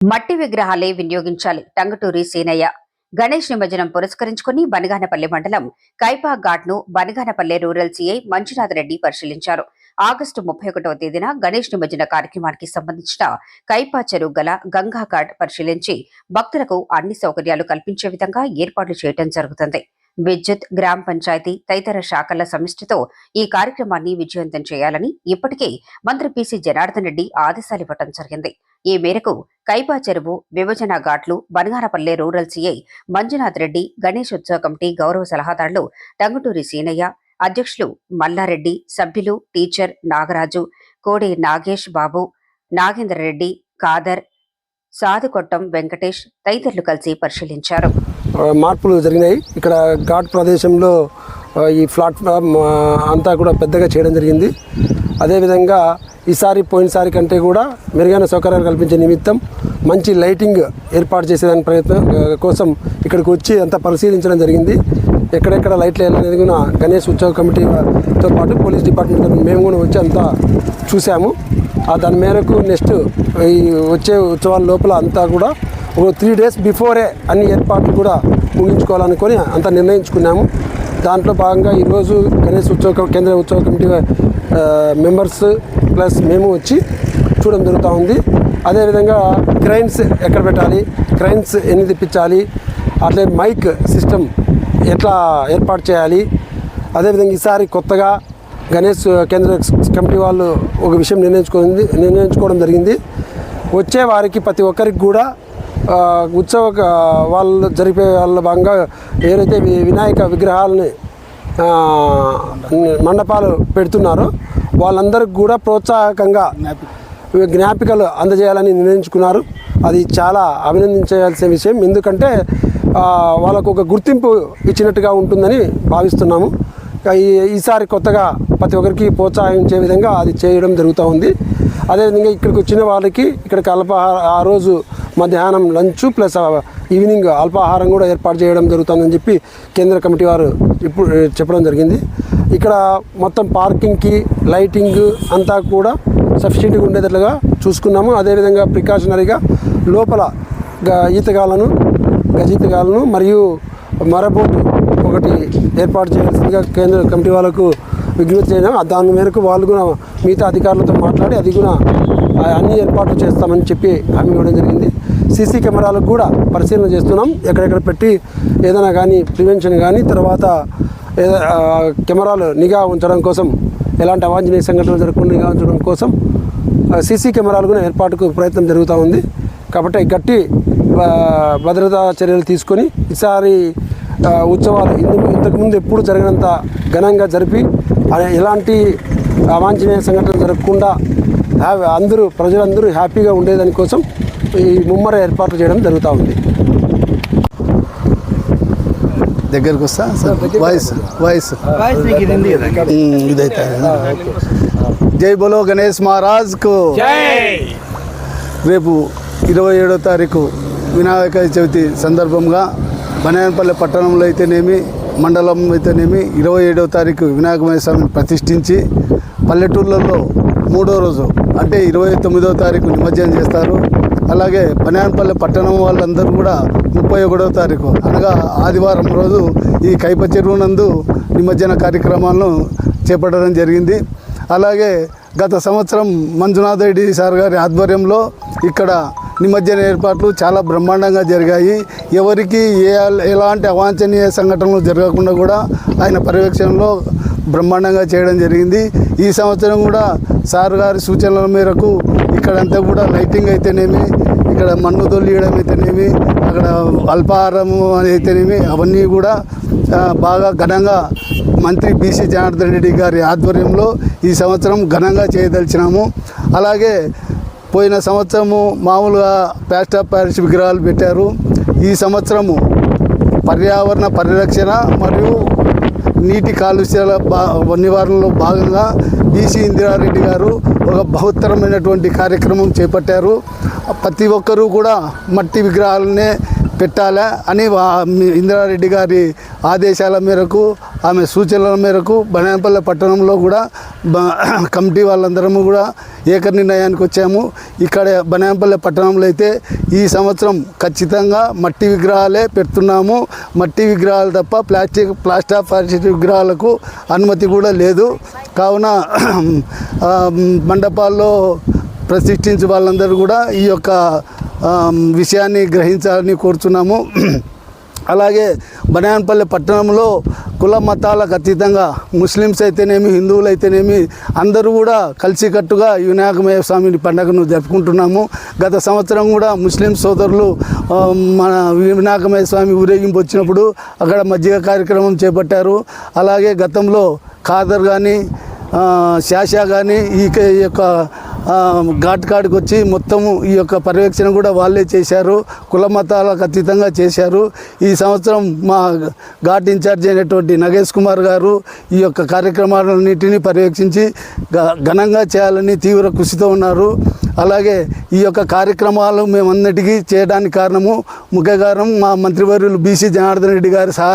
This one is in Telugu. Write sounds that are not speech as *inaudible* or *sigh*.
మట్టి విగ్రహాలే వినియోగించాలి. టంగుటూరి సీనయ్య. గణేష్ నిమజ్జనం పురస్కరించుకుని బనిగానపల్లి మండలం కైపా ఘాట్ను బనగానపల్లె రూరల్ సీఐ మంజునాథ్ రెడ్డి పరిశీలించారు. ఆగస్టు ముప్పై ఒకటవ తేదీన గణేష్ నిమజ్జన కార్యక్రమానికి సంబంధించిన కైపా చెరువు గల గంగా ఘాట్ పరిశీలించి భక్తులకు అన్ని సౌకర్యాలు కల్పించే విధంగా ఏర్పాట్లు చేయడం జరుగుతుంది. విద్యుత్ గ్రామ పంచాయతీ తదితర శాఖల సమిష్టితో ఈ కార్యక్రమాన్ని విజయవంతం చేయాలని ఇప్పటికే మంత్రి పిసి జనార్దన్ రెడ్డి ఆదేశాలు ఇవ్వటం జరిగింది. ఈ మేరకు కైపా చెరువు విభజన ఘాట్లు బనగారపల్లె రూరల్ సీఐ మంజునాథ్ రెడ్డి గణేష్ ఉత్సవ కమిటీ గౌరవ సలహాదారులు టంగుటూరి సీనయ్య అధ్యక్షులు మల్లారెడ్డి సభ్యులు టీచర్ నాగరాజు కోడి నాగేష్ బాబు నాగేందర్ రెడ్డి ఖాదర్ సాధుకొట్టం వెంకటేష్ తదితరులు కలిసి పరిశీలించారు. మార్పులు జరిగినాయి. ఇక్కడ ఘాట్ ప్రదేశంలో ఈ ప్లాట్ఫామ్ అంతా కూడా పెద్దగా చేయడం జరిగింది. అదేవిధంగా ఈసారి పోయినసారి కంటే కూడా మెరుగైన సౌకర్యాలు కల్పించే నిమిత్తం మంచి లైటింగ్ ఏర్పాటు చేసేదాని ప్రయత్నం కోసం ఇక్కడికి వచ్చి అంతా పరిశీలించడం జరిగింది. ఎక్కడెక్కడ లైట్లు వేయాలనేది కూడా గణేష్ ఉత్సవ కమిటీతో పాటు పోలీస్ డిపార్ట్మెంట్ మేము కూడా వచ్చి అంతా చూసాము. ఆ దాని మేరకు నెక్స్ట్ ఈ వచ్చే ఉత్సవాల లోపల అంతా కూడా ఒక త్రీ డేస్ బిఫోరే అన్ని ఏర్పాట్లు కూడా ముగించుకోవాలనుకొని అంత నిర్ణయించుకున్నాము. దాంట్లో భాగంగా ఈరోజు గణేష్ ఉత్సవ కేంద్ర ఉత్సవ కమిటీ మెంబర్స్ ప్లస్ మేము వచ్చి చూడడం జరుగుతూ ఉంది. అదేవిధంగా క్రైన్స్ ఎక్కడ పెట్టాలి క్రైన్స్ ఎన్ని తెప్పించాలి అట్లే మైక్ సిస్టమ్ ఎట్లా ఏర్పాటు చేయాలి. అదేవిధంగా ఈసారి కొత్తగా గణేష్ కేంద్ర కమిటీ వాళ్ళు ఒక విషయం నిర్ణయించుకుంది నిర్ణయించుకోవడం జరిగింది. వచ్చే వారికి ప్రతి ఒక్కరికి కూడా ఉత్సవ వాళ్ళు జరిపే వాళ్ళ భాగంగా ఏదైతే వినాయక విగ్రహాలని మండపాలు పెడుతున్నారో వాళ్ళందరికి కూడా ప్రోత్సాహకంగా జ్ఞాపికలు అందజేయాలని నిర్ణయించుకున్నారు. అది చాలా అభినందించాల్సిన విషయం. ఎందుకంటే వాళ్ళకు ఒక గుర్తింపు ఇచ్చినట్టుగా ఉంటుందని భావిస్తున్నాము. ఈ ఈసారి కొత్తగా ప్రతి ఒక్కరికి ప్రోత్సహించే విధంగా అది చేయడం జరుగుతూ ఉంది. అదేవిధంగా ఇక్కడికి వచ్చిన వాళ్ళకి ఇక్కడికి అల్పాహార ఆ రోజు మధ్యాహ్నం లంచ్ ప్లస్ ఈవినింగ్ అల్పాహారం కూడా ఏర్పాటు చేయడం జరుగుతుందని చెప్పి కేంద్ర కమిటీ వారు ఇప్పుడు చెప్పడం జరిగింది. ఇక్కడ మొత్తం పార్కింగ్కి లైటింగ్ అంతా కూడా సఫిషియెంట్గా ఉండేటట్లుగా చూసుకున్నాము. అదేవిధంగా ప్రికాషనరీగా లోపల గ- ఈతగాలను గజీతగాలను మరియు మరబోటు ఒకటి ఏర్పాటు చేయాల్సిందిగా కేంద్ర కమిటీ వాళ్ళకు విజ్ఞప్తి చేయడం దాని మేరకు వాళ్ళు కూడా మిగతా అధికారులతో మాట్లాడి అది కూడా అన్ని ఏర్పాట్లు చేస్తామని చెప్పి హామీ ఇవ్వడం జరిగింది. సీసీ కెమెరాలకు కూడా పరిశీలన చేస్తున్నాం. ఎక్కడెక్కడ పెట్టి ఏదైనా కానీ ప్రివెన్షన్ కానీ తర్వాత కెమెరాలు నిఘా ఉంచడం కోసం ఎలాంటి అవాంఛనీయ సంఘటనలు జరగకుండా నిఘా ఉంచడం కోసం సీసీ కెమెరాలు కూడా ఏర్పాటుకు ప్రయత్నం జరుగుతూ ఉంది. కాబట్టి గట్టి భద్రతా చర్యలు తీసుకొని ఈసారి ఉత్సవాలు ఇందు ఇంతకుముందు ఎప్పుడు జరిగినంత ఘనంగా జరిపి ఎలాంటి అవాంఛనీయ సంఘటనలు జరగకుండా అందరూ ప్రజలందరూ హ్యాపీగా ఉండేదానికోసం ఈ ముమ్మర ఏర్పాట్లు చేయడం జరుగుతూ ఉంది. దగ్గరకు వస్తా? Sir voice voice. ఇదైతే జై బోలో గణేష్ మహారాజ్కు రేపు ఇరవై ఏడో తారీఖు వినాయక చవితి సందర్భంగా బనాయనపల్లె పట్టణంలో అయితేనేమి మండలం అయితేనేమి ఇరవై ఏడవ తారీఖు వినాయక స్వామిని ప్రతిష్ఠించి పల్లెటూర్లలో మూడో రోజు అంటే ఇరవై తొమ్మిదో తారీఖు నిమజ్జనం చేస్తారు. అలాగే బనాయనపల్లె పట్టణం వాళ్ళందరూ కూడా ముప్పై ఒకటో తారీఖు అనగా ఆదివారం రోజు ఈ కైప చెరువు నందు నిమజ్జన కార్యక్రమాలను చేపట్టడం జరిగింది. అలాగే గత సంవత్సరం మంజునాథ్ రెడ్డి సార్ గారి ఆధ్వర్యంలో ఇక్కడ నిమజ్జన ఏర్పాట్లు చాలా బ్రహ్మాండంగా జరిగాయి. ఎవరికి ఏ ఎలాంటి అవాంఛనీయ సంఘటనలు జరగకుండా కూడా ఆయన పర్యవేక్షణలో బ్రహ్మాండంగా చేయడం జరిగింది. ఈ సంవత్సరం కూడా సార్ గారి సూచనల మేరకు ఇక్కడంతా కూడా లైటింగ్ అయితేనేమి ఇక్కడ మన్ను దొల్లియడం అయితేనేమి అక్కడ అల్పాహారము అయితేనేమి అవన్నీ కూడా బాగా ఘనంగా మంత్రి బీసీ జనార్దన్ రెడ్డి గారి ఆధ్వర్యంలో ఈ సంవత్సరం ఘనంగా చేయదలిచినాము. అలాగే పోయిన సంవత్సరము మామూలుగా ప్లాస్టర్ ఆఫ్ ప్యారిస్ విగ్రహాలు పెట్టారు. ఈ సంవత్సరము పర్యావరణ పరిరక్షణ మరియు నీటి కాలుష్యాల బా నివారణలో భాగంగా బీసీ ఇందిరారెడ్డి గారు ఒక బహుత్తరమైనటువంటి కార్యక్రమం చేపట్టారు. ప్రతి ఒక్కరూ కూడా మట్టి విగ్రహాలనే పెట్టాలా అని ఇందిరారెడ్డి గారి ఆదేశాల మేరకు ఆమె సూచనల మేరకు బనాయపల్లె పట్టణంలో కూడా *clears throat* కమిటీ వాళ్ళందరము కూడా ఏక నిర్ణయానికి వచ్చాము. ఇక్కడ బనాయపల్లె పట్టణంలో అయితే ఈ సంవత్సరం ఖచ్చితంగా మట్టి విగ్రహాలే పెడుతున్నాము. మట్టి విగ్రహాలు తప్ప ప్లాస్టిక్ ప్లాస్టర్ ఆఫ్ ప్లాస్టిక్ విగ్రహాలకు అనుమతి కూడా లేదు. కావున *clears throat* మండపాల్లో ప్రతిష్ఠించే వాళ్ళందరూ కూడా ఈ యొక్క విషయాన్ని గ్రహించాలని కోరుతున్నాము *clears throat* అలాగే బనాయన్పల్లి పట్టణంలో కుల మతాలకు అతీతంగా ముస్లిమ్స్ అయితేనేమి హిందువులు అయితేనేమి అందరూ కూడా కలిసికట్టుగా ఈ వినాయకమయ స్వామిని పండుగను జరుపుకుంటున్నాము. గత సంవత్సరం కూడా ముస్లిం సోదరులు మన వినాయకమయ స్వామి ఊరేగింపు వచ్చినప్పుడు అక్కడ మజ్జిగ కార్యక్రమం చేపట్టారు. అలాగే గతంలో ఖాదర్ కానీ శాషా కానీ ఈ ఈ యొక్క ఘాట్ కాడికి వచ్చి మొత్తము ఈ యొక్క పర్యవేక్షణ కూడా వాళ్ళే చేశారు. కుల మతాలకు అతీతంగా చేశారు. ఈ సంవత్సరం మా ఘాట్ ఇన్ఛార్జ్ అయినటువంటి నగేష్ కుమార్ గారు ఈ యొక్క కార్యక్రమాలన్నింటినీ పర్యవేక్షించి ఘనంగా చేయాలని తీవ్ర కృషితో ఉన్నారు. అలాగే ఈ యొక్క కార్యక్రమాలు మేమన్నిటికీ చేయడానికి కారణము ముఖ్య కారణం మా మంత్రివర్యులు బీసీ జనార్దన్ రెడ్డి గారి సహాయ